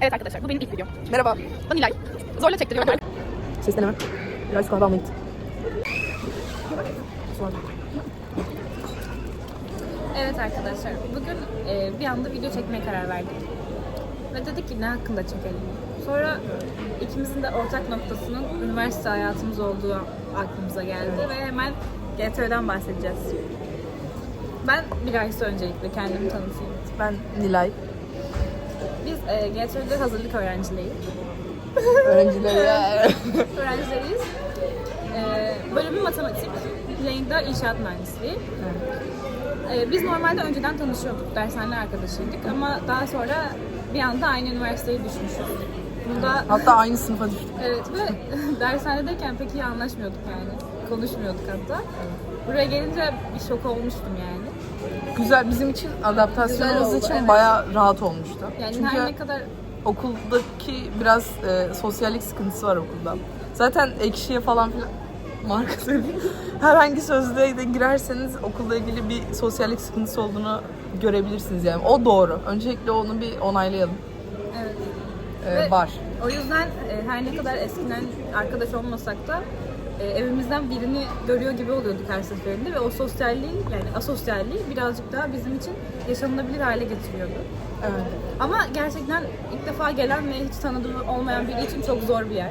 Evet arkadaşlar bu benim ilk videom. Merhaba. Ben Nilay. Zorla çektiriyorum. Ses deneme. Biraz kahve almaya. Sonra. Evet arkadaşlar, bugün e, bir anda video çekmeye karar verdik. Ve dedik ki ne hakkında çekelim. Sonra ikimizin de ortak noktasının üniversite hayatımız olduğu aklımıza geldi ve hemen GTÖ'den bahsedeceğiz. Ben bir aysı öncelikle kendimi tanıtayım. Ben Nilay. E, GTÖ'de hazırlık öğrencileyiz. Öğrencileri. Öğrencileriyiz. E, bölümü matematik, yayında inşaat mühendisliği. Ee, Biz normalde önceden tanışıyorduk, dershane arkadaşıydık ama daha sonra bir anda aynı üniversiteyi düşmüşüz. Bunda Hatta aynı sınıfa düştük. evet ve dershanedeyken pek iyi anlaşmıyorduk yani. Konuşmuyorduk hatta. Buraya gelince bir şok olmuştum yani. Güzel bizim için adaptasyonumuz oldu, için evet. bayağı rahat olmuştu. Yani Çünkü her ne kadar okuldaki biraz e, sosyallik sıkıntısı var okulda. Zaten ekşiye falan filan marka söyleyeyim. Herhangi sözlüğe de girerseniz okulla ilgili bir sosyallik sıkıntısı olduğunu görebilirsiniz yani. O doğru. Öncelikle onu bir onaylayalım. evet. E, Ve- var. O yüzden e, her ne kadar eskiden arkadaş olmasak da e, evimizden birini görüyor gibi oluyorduk her seferinde ve o sosyalliği yani asosyalliği birazcık daha bizim için yaşanılabilir hale getiriyordu. Evet. Ama gerçekten ilk defa gelen ve hiç tanıdığım olmayan biri için çok zor bir yer.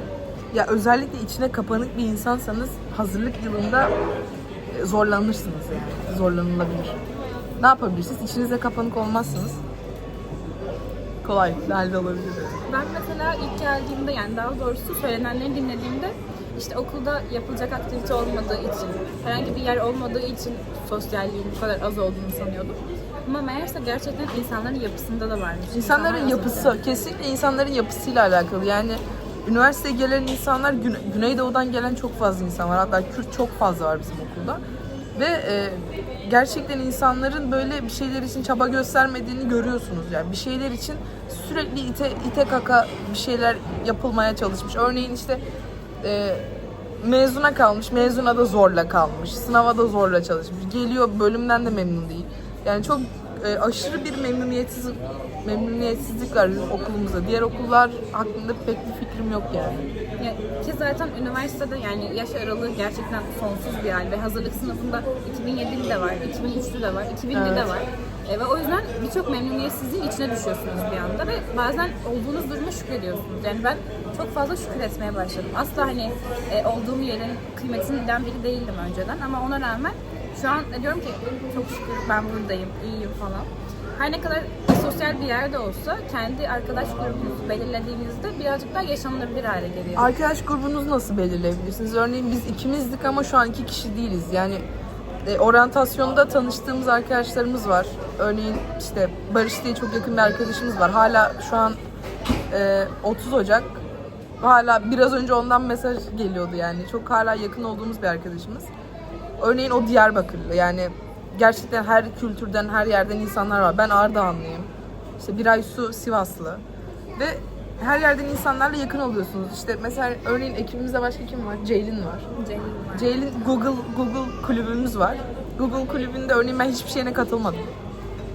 Ya özellikle içine kapanık bir insansanız hazırlık yılında e, zorlanırsınız yani. Zorlanılabilir. Ne yapabilirsiniz? İçinize kapanık olmazsınız. Kolaylıkla hallolabilir. Ben mesela ilk geldiğimde yani daha doğrusu söylenenleri dinlediğimde işte okulda yapılacak aktivite olmadığı için, herhangi bir yer olmadığı için sosyalliğin bu kadar az olduğunu sanıyordum. Ama meğerse gerçekten insanların yapısında da varmış. İnsanların İnsanlar yapısı, kesinlikle insanların yapısıyla alakalı. Yani üniversiteye gelen insanlar, Güne- Güneydoğu'dan gelen çok fazla insan var. Hatta Kürt çok fazla var bizim okulda. Ve e, gerçekten insanların böyle bir şeyler için çaba göstermediğini görüyorsunuz. Yani bir şeyler için sürekli ite, ite kaka bir şeyler yapılmaya çalışmış. Örneğin işte e, mezuna kalmış, mezuna da zorla kalmış, sınava da zorla çalışmış. Geliyor bölümden de memnun değil. Yani çok e, aşırı bir memnuniyetsiz memnuniyetsizlik var okulumuzda. Diğer okullar hakkında pek bir fikrim yok yani. Ya, ki zaten üniversitede yani yaş aralığı gerçekten sonsuz bir hal ve hazırlık sınıfında 2007'li de var, 2003'lü de var, 2000'li de Evet. var. E, ve o yüzden birçok memnuniyetsizliğin içine düşüyorsunuz bir anda ve bazen olduğunuz duruma şükrediyorsunuz. Yani ben çok fazla şükür etmeye başladım. Asla hani e, olduğum yerin kıymetini bilen biri değildim önceden ama ona rağmen şu an diyorum ki çok şükür ben buradayım, iyiyim falan. Her ne kadar sosyal bir yerde olsa kendi arkadaş grubunuzu belirlediğinizde birazcık daha yaşanılabilir hale geliyor. Arkadaş grubunuzu nasıl belirleyebilirsiniz? Örneğin biz ikimizdik ama şu an iki kişi değiliz. Yani e, oryantasyonda tanıştığımız arkadaşlarımız var. Örneğin işte Barış diye çok yakın bir arkadaşımız var. Hala şu an e, 30 Ocak. Hala biraz önce ondan mesaj geliyordu yani. Çok hala yakın olduğumuz bir arkadaşımız. Örneğin o Diyarbakırlı. Yani gerçekten her kültürden, her yerden insanlar var. Ben Ardahanlıyım. İşte Biray Su Sivaslı. Ve her yerden insanlarla yakın oluyorsunuz. İşte mesela örneğin ekibimizde başka kim var? Ceylin var. Ceylin var. Ceylin Google Google kulübümüz var. Google kulübünde örneğin ben hiçbir şeyine katılmadım.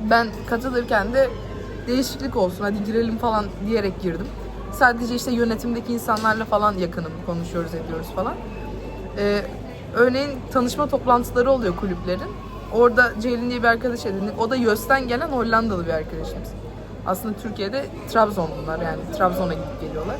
Ben katılırken de değişiklik olsun hadi girelim falan diyerek girdim. Sadece işte yönetimdeki insanlarla falan yakınım konuşuyoruz ediyoruz falan. Ee, örneğin tanışma toplantıları oluyor kulüplerin. Orada Ceylin diye bir arkadaş edindik. O da YÖS'ten gelen Hollandalı bir arkadaşımız. Aslında Türkiye'de Trabzonlular yani Trabzon'a gidip geliyorlar.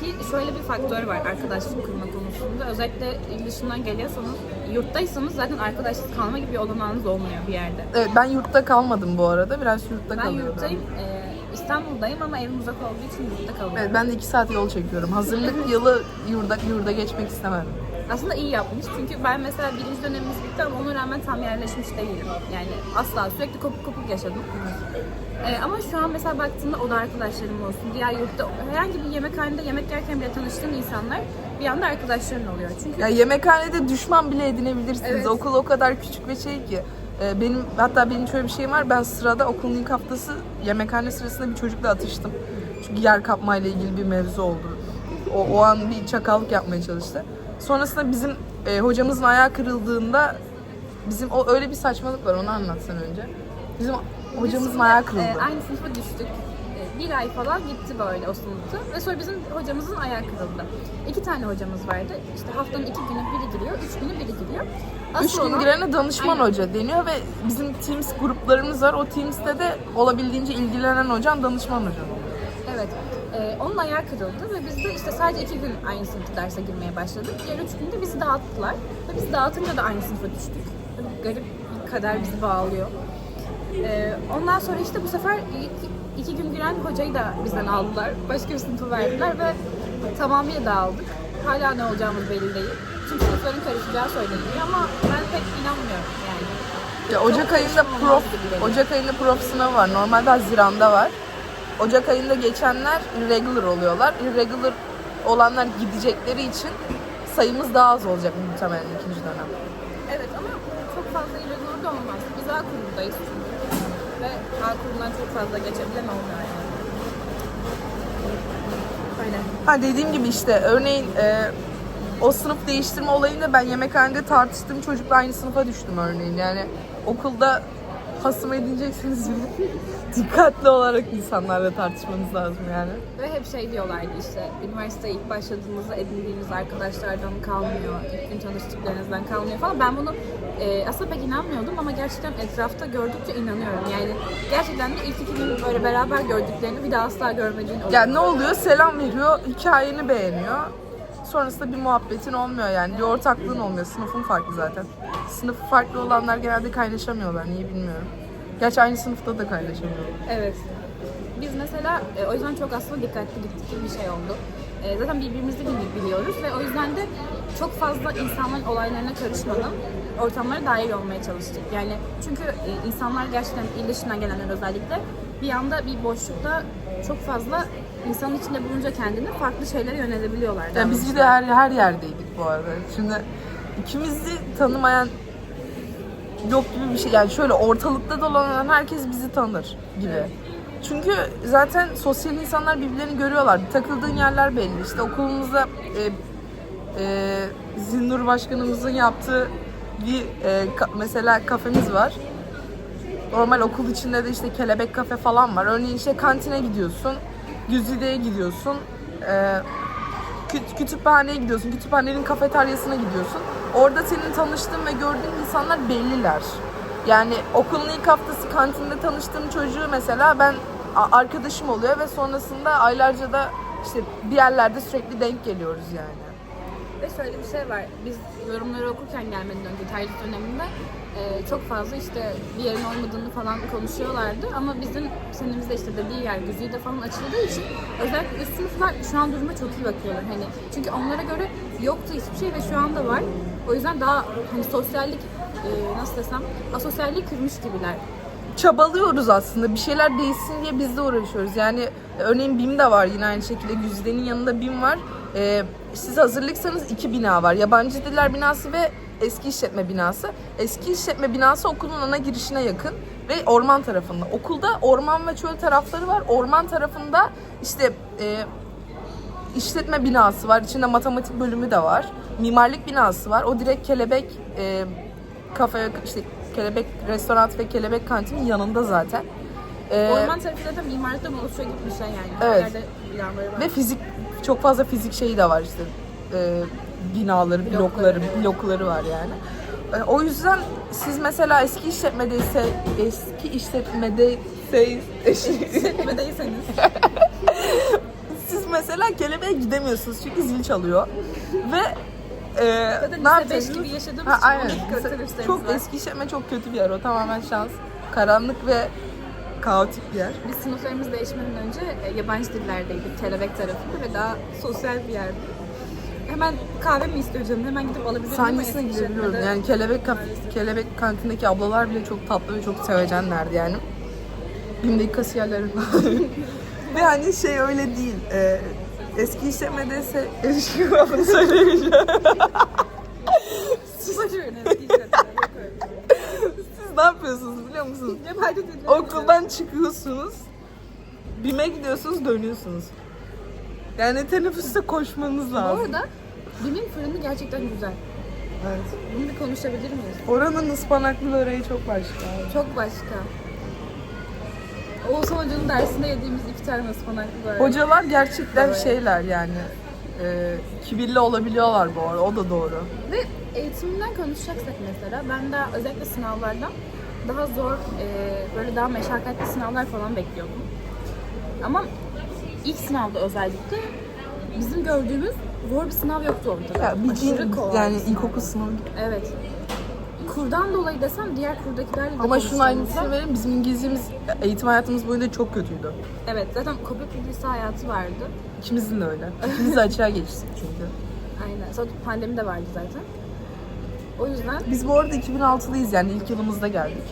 Ki şöyle bir faktör var arkadaşlık kurma konusunda. Özellikle il dışından geliyorsanız, yurttaysanız zaten arkadaşlık kalma gibi bir olanağınız olmuyor bir yerde. Evet ben yurtta kalmadım bu arada. Biraz yurtta Ben kalıyordum. yurttayım, e, İstanbul'dayım ama evim uzak olduğu için yurtta kalıyorum. Evet, ben de iki saat yol çekiyorum. Hazırlık yılı yurda, yurda geçmek istemem. Aslında iyi yapmış çünkü ben mesela birinci dönemimiz bitti ama ona rağmen tam yerleşmiş değilim. Yani asla sürekli kopuk kopuk yaşadım. Ee, ama şu an mesela baktığımda o da arkadaşlarım olsun. Diğer yurtta herhangi bir yemekhanede yemek yerken bile tanıştığın insanlar bir anda arkadaşların oluyor. Çünkü Ya yemekhanede düşman bile edinebilirsiniz. Evet. Okul o kadar küçük bir şey ki. Ee, benim hatta benim şöyle bir şeyim var. Ben sırada okulun ilk haftası yemekhane sırasında bir çocukla atıştım. Çünkü yer kapmayla ilgili bir mevzu oldu. O, o an bir çakallık yapmaya çalıştı. Sonrasında bizim e, hocamızın ayağı kırıldığında bizim o öyle bir saçmalık var onu anlatsan önce. Bizim hocamızın ayağı kırıldı. e, aynı sınıfa düştük. E, bir ay falan gitti böyle o sınıfta. Ve sonra bizim hocamızın ayağı kırıldı. İki tane hocamız vardı. İşte haftanın iki günü biri giriyor, üç günü biri giriyor. Asıl Üç gün olan- girene danışman Aynen. hoca deniyor ve bizim Teams gruplarımız var. O Teams'te de olabildiğince ilgilenen hocam danışman hocam. Ee, onun ayağı kırıldı ve biz de işte sadece iki gün aynı sınıfta derse girmeye başladık. Diğer üç günde bizi dağıttılar. Ve biz dağıtınca da aynı sınıfa düştük. Garip bir kader bizi bağlıyor. Ee, ondan sonra işte bu sefer iki, iki gün giren hocayı da bizden aldılar. Başka bir sınıfa verdiler ve tamamıyla dağıldık. Hala ne olacağımız belli değil. Çünkü sınıfların karışacağı söyleniyor ama ben pek inanmıyorum yani. Ya Ocak ayında prof. Ocak ayında prof sınavı var. Normalde Haziran'da var. Ocak ayında geçenler irregular oluyorlar. Irregular olanlar gidecekleri için sayımız daha az olacak muhtemelen ikinci dönem. Evet ama çok fazla irregular da olmaz. Biz A kurumdayız çünkü. Ve A kurumdan çok fazla geçebilen olmuyor yani. Aynen. Ha dediğim gibi işte örneğin e, o sınıf değiştirme olayında ben yemekhanede tartıştığım çocukla aynı sınıfa düştüm örneğin. Yani okulda hasım edineceksiniz bile dikkatli olarak insanlarla tartışmanız lazım yani. Ve hep şey diyorlardı işte, üniversiteye ilk başladığınızda edindiğiniz arkadaşlardan kalmıyor, ilk gün tanıştıklarınızdan kalmıyor falan. Ben bunu e, aslında pek inanmıyordum ama gerçekten etrafta gördükçe inanıyorum. Yani gerçekten de ilk iki gün böyle beraber gördüklerini bir daha asla görmediğin oluyor. Yani ne oluyor? Selam veriyor, hikayeni beğeniyor. Sonrasında bir muhabbetin olmuyor yani. Bir ortaklığın olmuyor. Sınıfın farklı zaten. Sınıfı farklı olanlar genelde kaynaşamıyorlar. Niye bilmiyorum. Gerçi aynı sınıfta da kaynaşamıyorlar. Evet. Biz mesela e, o yüzden çok aslında dikkatli gittik bir şey oldu. E, zaten birbirimizi bil- biliyoruz ve o yüzden de çok fazla insanların olaylarına karışmadan ortamlara dahil olmaya çalıştık. Yani çünkü e, insanlar gerçekten il dışından gelenler özellikle bir anda bir boşlukta çok fazla insanın içinde bulunca kendini farklı şeylere yönelebiliyorlar. Ya biz bir de her, her yerdeydik bu arada. Şimdi ikimizi tanımayan yok gibi bir şey. Yani şöyle ortalıkta dolanan herkes bizi tanır gibi. Evet. Çünkü zaten sosyal insanlar birbirlerini görüyorlar. Takıldığın yerler belli. İşte okulumuzda e, e, Zinnur Başkanımızın yaptığı bir e, ka- mesela kafemiz var. Normal okul içinde de işte kelebek kafe falan var. Örneğin işte kantine gidiyorsun, Güzide'ye gidiyorsun, e, kü- kütüphaneye gidiyorsun, kütüphanenin kafeteryasına gidiyorsun. Orada senin tanıştığın ve gördüğün insanlar belliler. Yani okulun ilk haftası kantinde tanıştığım çocuğu mesela ben arkadaşım oluyor ve sonrasında aylarca da işte bir yerlerde sürekli denk geliyoruz yani. Ve şöyle bir şey var. Biz yorumları okurken gelmeden önce tercih döneminde e, çok fazla işte bir yerin olmadığını falan konuşuyorlardı. Ama bizim senemizde işte dediği yer Güzide falan açıldığı için özellikle üst sınıflar şu an duruma çok iyi bakıyorlar. Hani çünkü onlara göre yoktu hiçbir şey ve şu anda var. O yüzden daha hani sosyallik e, nasıl desem asosyalliği kırmış gibiler. çabalıyoruz aslında. Bir şeyler değişsin diye biz de uğraşıyoruz. Yani örneğin BİM de var yine aynı şekilde. Güzide'nin yanında BİM var. Ee, siz hazırlıksanız iki bina var. Yabancı diller binası ve eski işletme binası. Eski işletme binası okulun ana girişine yakın ve orman tarafında. Okulda orman ve çöl tarafları var. Orman tarafında işte e, işletme binası var. İçinde matematik bölümü de var. Mimarlık binası var. O direkt kelebek e, kafe işte kelebek restoran ve kelebek kantinin yanında zaten. E, Orman tarafı zaten mimarlıktan oluşuyor gibi bir şey yani. Evet. ve fizik çok fazla fizik şeyi de var işte. E, binaları, blokları, Blokları. var yani. E, o yüzden siz mesela eski işletmedeyse eski işletmedeyse İşletmedeyseniz. siz mesela kelebeğe gidemiyorsunuz çünkü zil çalıyor. Ve e, ne? 5 gibi yaşadığımız Ha, için aynen. Çok eski işletme çok kötü bir yer o tamamen şans. Karanlık ve kaotik bir yer. Biz sınıflarımız değişmeden önce e, yabancı dillerdeydik, kelebek tarafında ve daha sosyal bir yerdi. Hemen kahve mi istiyor canım? Hemen gidip alabilir miyim? Sahnesine gidebiliyorum. işletmede- Yani kelebek kaf- kelebek kantindeki ablalar bile çok tatlı ve çok sevecenlerdi yani. Bim'deki kasiyerlerin Ve hani şey öyle değil. E, eski bunu. Boş verin, eski işletmede, yok öyle. Siz ne yapıyorsunuz biliyor musunuz? Okuldan çıkıyorsunuz. Bime gidiyorsunuz dönüyorsunuz. Yani teneffüste koşmanız Bu lazım. arada Bim'in fırını gerçekten güzel. Evet. Bunu bir konuşabilir miyiz? Oranın ıspanaklı böreği çok başka. Çok başka. Oğuzhan Hoca'nın dersinde yediğimiz iki tane ıspanaklı böyle. Hocalar gerçekten şeyler yani. E, kibirli olabiliyorlar bu arada. O da doğru. Ve eğitiminden konuşacaksak mesela ben de özellikle sınavlardan daha zor, e, böyle daha meşakkatli sınavlar falan bekliyordum. Ama ilk sınavda özellikle bizim gördüğümüz zor bir sınav yoktu ortada. Ya bildiğin Aşırı kolay yani bir sınav. ilkokul sınavı. Evet. Kurdan dolayı desem diğer kurdakilerle de Ama şunun aynısını konuştuğumuzda- vereyim. Bizim İngilizcemiz eğitim hayatımız boyunca çok kötüydü. Evet zaten kopya bilgisi hayatı vardı. İkimizin de öyle. İkimiz de açığa geçtik çünkü. Aynen. Sonra pandemi de vardı zaten. O yüzden Biz bu arada 2006'lıyız yani ilk yılımızda geldik.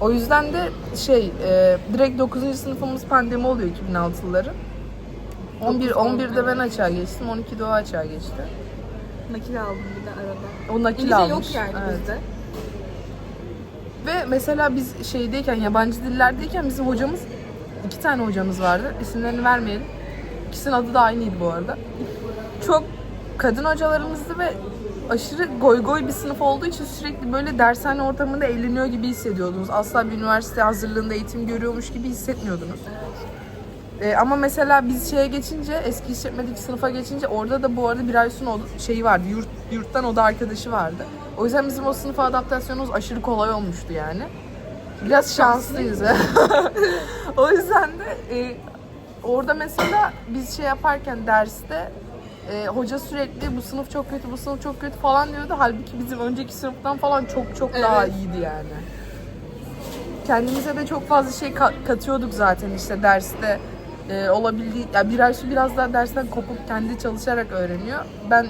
O yüzden de şey e, direkt 9. sınıfımız pandemi oluyor 2006'lıların. 11 Dokuz, on, 11'de ben açığa geçtim, 12'de o açığa geçti. Nakil aldım bir de arada. O nakil İngilizce almış. yok yani Evet. bizde. Ve mesela biz şeydeyken, yabancı dillerdeyken bizim hocamız, iki tane hocamız vardı. İsimlerini vermeyelim. İkisinin adı da aynıydı bu arada. Çok kadın hocalarımızdı ve aşırı goy goy bir sınıf olduğu için sürekli böyle dershane ortamında eğleniyor gibi hissediyordunuz. Asla bir üniversite hazırlığında eğitim görüyormuş gibi hissetmiyordunuz. Ee, ama mesela biz şeye geçince, eski işletmedeki sınıfa geçince orada da bu arada bir ay sonra o- şeyi vardı, yurt, yurttan oda arkadaşı vardı. O yüzden bizim o sınıfa adaptasyonumuz aşırı kolay olmuştu yani. Biraz şanslıyız. o yüzden de e, orada mesela biz şey yaparken derste e, hoca sürekli bu sınıf çok kötü, bu sınıf çok kötü falan diyordu. Halbuki bizim önceki sınıftan falan çok çok daha Evet. iyiydi yani. Kendimize de çok fazla şey ka- katıyorduk zaten işte derste. E, olabildiği, ya birer şu biraz daha dersten kopup kendi çalışarak öğreniyor. Ben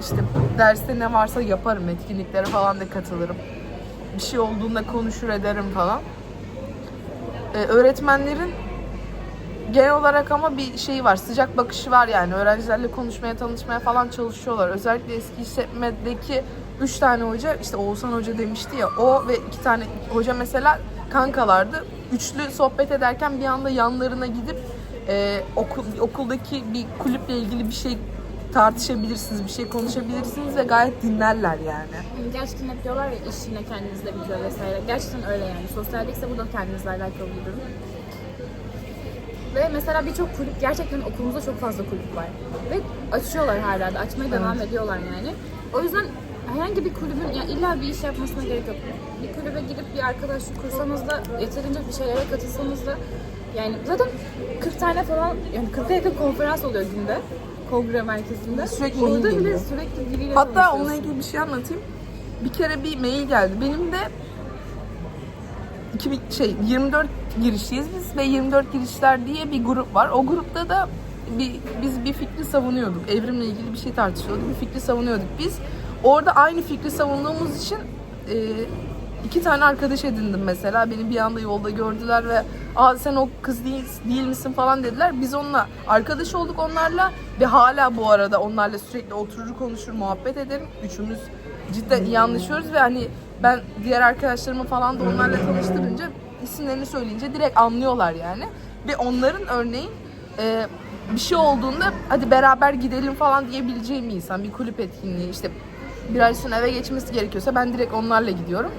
işte derste ne varsa yaparım, etkinliklere falan da katılırım. Bir şey olduğunda konuşur ederim falan. E, öğretmenlerin genel olarak ama bir şey var, sıcak bakışı var yani. Öğrencilerle konuşmaya, tanışmaya falan çalışıyorlar. Özellikle eski işletmedeki üç tane hoca, işte Oğuzhan Hoca demişti ya, o ve iki tane hoca mesela kankalardı. Üçlü sohbet ederken bir anda yanlarına gidip e, okul, okuldaki bir kulüple ilgili bir şey tartışabilirsiniz, bir şey konuşabilirsiniz ve gayet dinlerler yani. Gerçekten hep diyorlar ya iş yine kendinizle bitiyor vesaire. Gerçekten öyle yani. Sosyallikse bu da kendinizle alakalı bir durum. Ve mesela birçok kulüp, gerçekten okulumuzda çok fazla kulüp var. Ve açıyorlar hala da, açmaya devam ediyorlar yani. O yüzden herhangi bir kulübün, yani illa bir iş yapmasına gerek yok. Bir kulübe girip bir arkadaşlık kursanız da, yeterince bir şeylere katılsanız da, yani zaten 40 tane falan, yani 40'a yakın konferans oluyor günde. Kongre merkezinde. Sürekli mail Orada bile geliyor. sürekli biriyle Hatta onunla ilgili bir şey anlatayım. Bir kere bir mail geldi. Benim de 2000 şey 24 girişliyiz biz ve 24 girişler diye bir grup var. O grupta da bir, biz bir fikri savunuyorduk. Evrimle ilgili bir şey tartışıyorduk. Bir fikri savunuyorduk. Biz orada aynı fikri savunduğumuz için e, iki tane arkadaş edindim mesela. Beni bir anda yolda gördüler ve Aa sen o kız değil, değil misin falan dediler. Biz onunla arkadaş olduk onlarla ve hala bu arada onlarla sürekli oturur konuşur muhabbet ederim. Üçümüz cidden iyi anlaşıyoruz ve hani ben diğer arkadaşlarımı falan da onlarla tanıştırınca isimlerini söyleyince direkt anlıyorlar yani. Ve onların örneğin e, bir şey olduğunda hadi beraber gidelim falan diyebileceğim insan. Bir kulüp etkinliği işte bir ay sonra eve geçmesi gerekiyorsa ben direkt onlarla gidiyorum.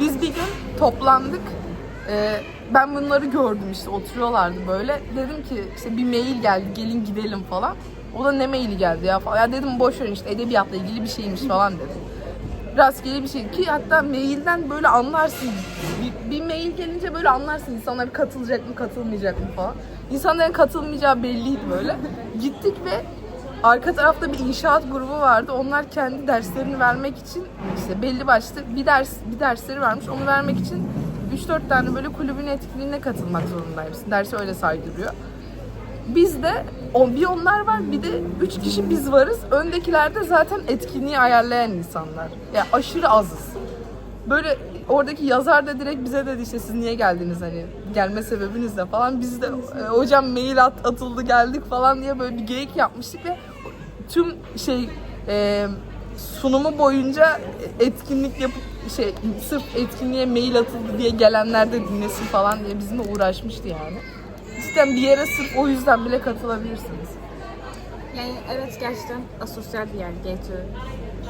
Biz bir gün toplandık. Ee, ben bunları gördüm işte oturuyorlardı böyle. Dedim ki işte bir mail geldi gelin gidelim falan. O da ne maili geldi ya falan. Ya dedim boş verin işte edebiyatla ilgili bir şeymiş falan dedim. Rastgele bir şey ki hatta mailden böyle anlarsın. Bir, bir mail gelince böyle anlarsın insanlar katılacak mı katılmayacak mı falan. İnsanların katılmayacağı belliydi böyle. Gittik ve arka tarafta bir inşaat grubu vardı. Onlar kendi derslerini vermek için işte belli başlı bir ders bir dersleri varmış. Onu vermek için 3-4 tane böyle kulübün etkinliğine katılmak zorundaymışsın. Dersi öyle saydırıyor. Biz de bir onlar var bir de üç kişi biz varız. Öndekiler de zaten etkinliği ayarlayan insanlar. Yani aşırı azız. Böyle oradaki yazar da direkt bize dedi işte siz niye geldiniz hani gelme sebebiniz ne falan. Biz de "E, hocam mail at, atıldı geldik falan diye böyle bir geyik yapmıştık ve tüm şey e, sunumu boyunca etkinlik yapıp şey sırf etkinliğe mail atıldı diye gelenler de dinlesin falan diye bizimle uğraşmıştı yani. Cidden bir yere sırf o yüzden bile katılabilirsiniz. Yani evet gerçekten asosyal bir yer G2.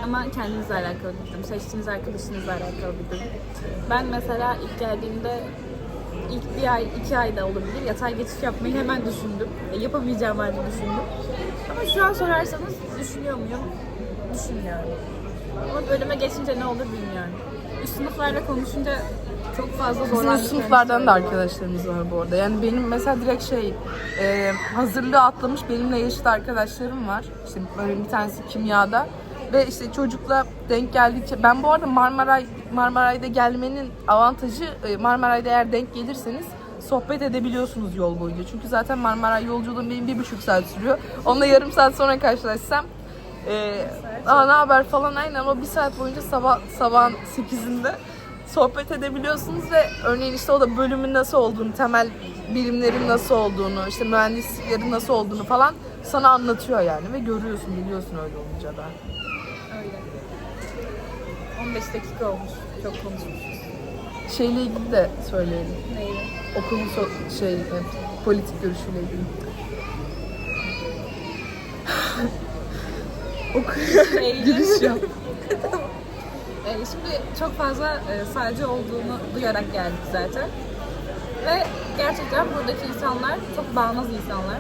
Ama kendinizle alakalı bir durum. Seçtiğiniz arkadaşınızla alakalı bir durum. Ben mesela ilk geldiğimde ilk bir ay, iki ayda olabilir. Yatay geçiş yapmayı hemen düşündüm. E, yapamayacağım halde düşündüm. Ama şu an sorarsanız düşünüyor muyum? Düşünmüyorum. Ama bölüme geçince ne olur bilmiyorum. Üst sınıflarla konuşunca çok fazla Bizim zorlandıklarını üst sınıflardan da arkadaşlarımız var bu arada. Yani benim mesela direkt şey e, hazırlığı atlamış benimle yaşıt arkadaşlarım var. İşte böyle bir tanesi kimyada ve işte çocukla denk geldikçe ben bu arada Marmaray Marmaray'da gelmenin avantajı e, Marmaray'da eğer denk gelirseniz sohbet edebiliyorsunuz yol boyunca. Çünkü zaten Marmaray yolculuğum benim bir buçuk saat sürüyor. Onunla yarım saat sonra karşılaşsam e, aa ne haber falan aynen ama bir saat boyunca sabah sabahın 8'inde sohbet edebiliyorsunuz ve örneğin işte o da bölümün nasıl olduğunu, temel bilimlerin nasıl olduğunu, işte mühendisliklerin nasıl olduğunu falan sana anlatıyor yani ve görüyorsun, biliyorsun öyle olunca da. Öyle. 15 dakika olmuş. Çok konuşmuşuz. Şeyle ilgili de söyleyelim. Neyle? Okulun so- şey, e, politik görüşüyle ilgili. Okul giriş yap. Ee, şimdi çok fazla e, sadece olduğunu duyarak geldik zaten. Ve gerçekten buradaki insanlar çok bağnaz insanlar.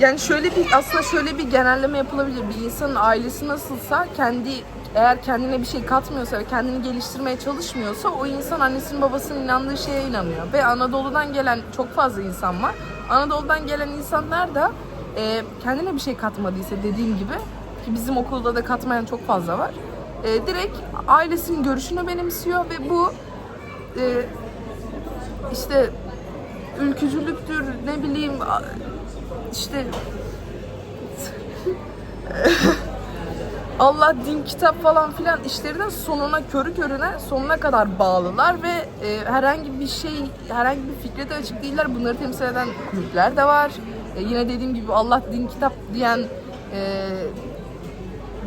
Yani şöyle bir aslında şöyle bir genelleme yapılabilir. Bir insanın ailesi nasılsa kendi eğer kendine bir şey katmıyorsa ve kendini geliştirmeye çalışmıyorsa o insan annesinin babasının inandığı şeye inanıyor. Ve Anadolu'dan gelen çok fazla insan var. Anadolu'dan gelen insanlar da e, kendine bir şey katmadıysa dediğim gibi ki bizim okulda da katmayan çok fazla var. E, direkt ailesinin görüşünü benimsiyor ve bu e, işte ülkücülüktür ne bileyim işte Allah din kitap falan filan işlerinin sonuna körü körüne sonuna kadar bağlılar ve e, herhangi bir şey herhangi bir fikre de açık değiller. Bunları temsil eden kulüpler de var. E, yine dediğim gibi Allah din kitap diyen e,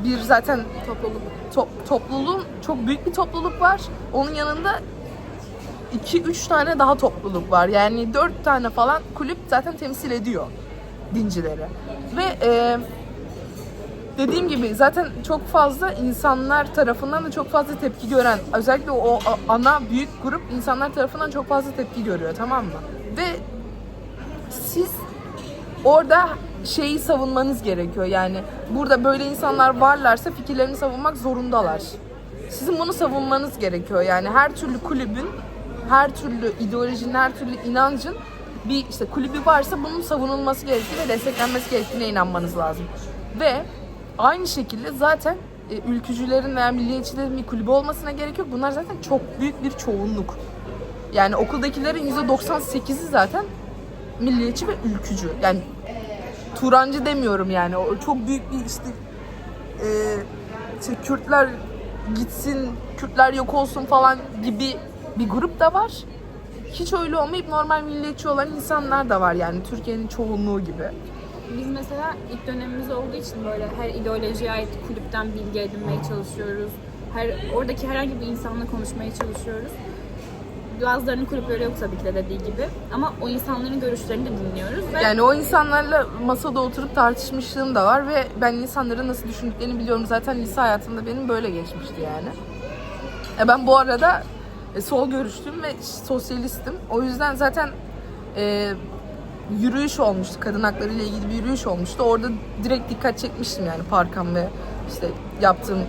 bir zaten topluluk to- topluluğun çok büyük bir topluluk var. Onun yanında 2-3 tane daha topluluk var. Yani 4 tane falan kulüp zaten temsil ediyor dincileri. Ve e, dediğim gibi zaten çok fazla insanlar tarafından da çok fazla tepki gören, özellikle o ana büyük grup insanlar tarafından çok fazla tepki görüyor tamam mı? Ve siz orada şeyi savunmanız gerekiyor yani burada böyle insanlar varlarsa fikirlerini savunmak zorundalar. Sizin bunu savunmanız gerekiyor yani her türlü kulübün, her türlü ideolojinin, her türlü inancın bir işte kulübü varsa bunun savunulması gerektiği ve desteklenmesi gerektiğine inanmanız lazım. Ve aynı şekilde zaten e, ülkücülerin veya milliyetçilerin bir kulübü olmasına gerek yok. Bunlar zaten çok büyük bir çoğunluk. Yani okuldakilerin %98'i zaten milliyetçi ve ülkücü. Yani Turancı demiyorum yani. O çok büyük bir işte, e, işte Kürtler gitsin, Kürtler yok olsun falan gibi bir grup da var. Hiç öyle olmayıp normal milliyetçi olan insanlar da var yani Türkiye'nin çoğunluğu gibi. Biz mesela ilk dönemimiz olduğu için böyle her ideolojiye ait kulüpten bilgi edinmeye çalışıyoruz. Her oradaki herhangi bir insanla konuşmaya çalışıyoruz. Bazılarının kulüpleri yok tabii ki de dediği gibi. Ama o insanların görüşlerini de dinliyoruz ve Yani o insanlarla masada oturup tartışmışlığım da var ve ben insanların nasıl düşündüklerini biliyorum. Zaten lise hayatımda benim böyle geçmişti yani. E ben bu arada e, sol görüşlüyüm ve sosyalistim. O yüzden zaten e, yürüyüş olmuştu. Kadın hakları ile ilgili bir yürüyüş olmuştu. Orada direkt dikkat çekmiştim yani parkam ve işte yaptığım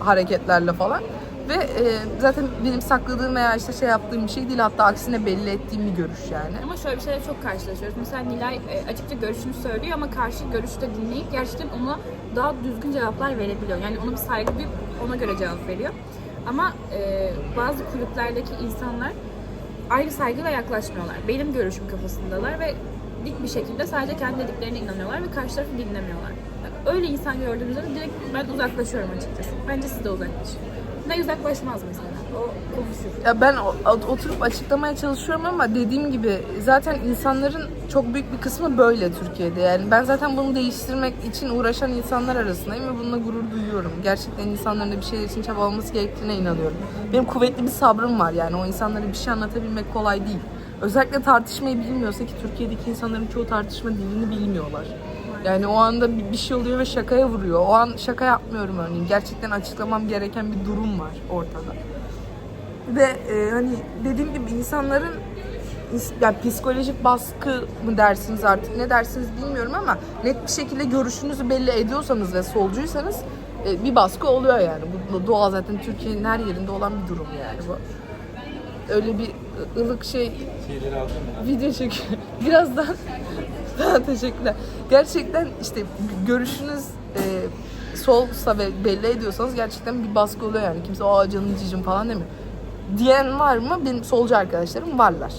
hareketlerle falan. Ve e, zaten benim sakladığım veya işte şey yaptığım bir şey değil. Hatta aksine belli ettiğim bir görüş yani. Ama şöyle bir şeyle çok karşılaşıyoruz. Mesela Nilay e, açıkça görüşünü söylüyor ama karşı görüşü de dinleyip gerçekten ona daha düzgün cevaplar verebiliyor. Yani ona bir saygı duyup ona göre cevap veriyor. Ama e, bazı kulüplerdeki insanlar aynı saygıyla yaklaşmıyorlar. Benim görüşüm kafasındalar ve dik bir şekilde sadece kendi dediklerine inanıyorlar ve karşı tarafı dinlemiyorlar. Öyle insan gördüğümüzde de direkt ben uzaklaşıyorum açıkçası. Bence siz de uzaklaşın. Ne uzaklaşmaz mesela. Ya ben oturup açıklamaya çalışıyorum ama dediğim gibi zaten insanların çok büyük bir kısmı böyle Türkiye'de. Yani ben zaten bunu değiştirmek için uğraşan insanlar arasındayım ve bununla gurur duyuyorum. Gerçekten insanların da bir şeyler için çabalaması gerektiğine inanıyorum. Benim kuvvetli bir sabrım var yani o insanlara bir şey anlatabilmek kolay değil. Özellikle tartışmayı bilmiyorsa ki Türkiye'deki insanların çoğu tartışma dilini bilmiyorlar. Yani o anda bir şey oluyor ve şakaya vuruyor. O an şaka yapmıyorum örneğin. Gerçekten açıklamam gereken bir durum var ortada. Ve e, hani dediğim gibi insanların ins- yani psikolojik baskı mı dersiniz artık ne dersiniz bilmiyorum ama net bir şekilde görüşünüzü belli ediyorsanız ve solcuysanız e, bir baskı oluyor yani. Bu doğal zaten Türkiye'nin her yerinde olan bir durum yani bu. Öyle bir ılık şey video çekiyor. Birazdan daha teşekkürler. Gerçekten işte görüşünüz e, solsa ve belli ediyorsanız gerçekten bir baskı oluyor yani. Kimse o canım cicim falan demiyor. Diyen var mı? Benim solcu arkadaşlarım varlar.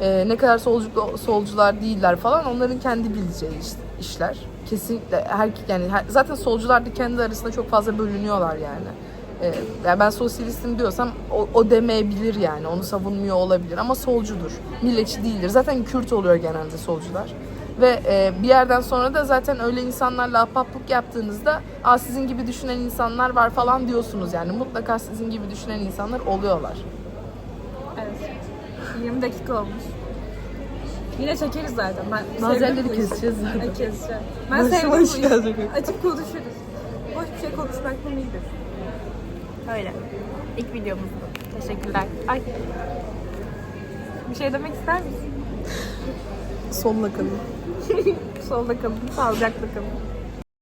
E, ne kadar solcu, solcular değiller falan onların kendi bileceği iş- işler. Kesinlikle her yani her- zaten solcular da kendi arasında çok fazla bölünüyorlar yani. E, yani ben sosyalistim diyorsam o, o demeyebilir yani. Onu savunmuyor olabilir ama solcudur. Milliyetçi değildir. Zaten Kürt oluyor genelde solcular. Ve e, bir yerden sonra da zaten öyle insanlarla ahbaplık yaptığınızda Aa, sizin gibi düşünen insanlar var falan diyorsunuz yani. Mutlaka sizin gibi düşünen insanlar oluyorlar. Evet. 20 dakika olmuş. Yine çekeriz zaten. Ben Bazenleri keseceğiz zaten. Ay, keseceğim. Ben Boş- sevdim bu boş işi. Açıp konuşuruz. Boş bir şey konuşmaktan iyidir. Öyle. İlk videomuzdu. Teşekkürler. Ay. Bir şey demek ister misin? Solla kalın. Solda kalın, sağlıcakla kalın.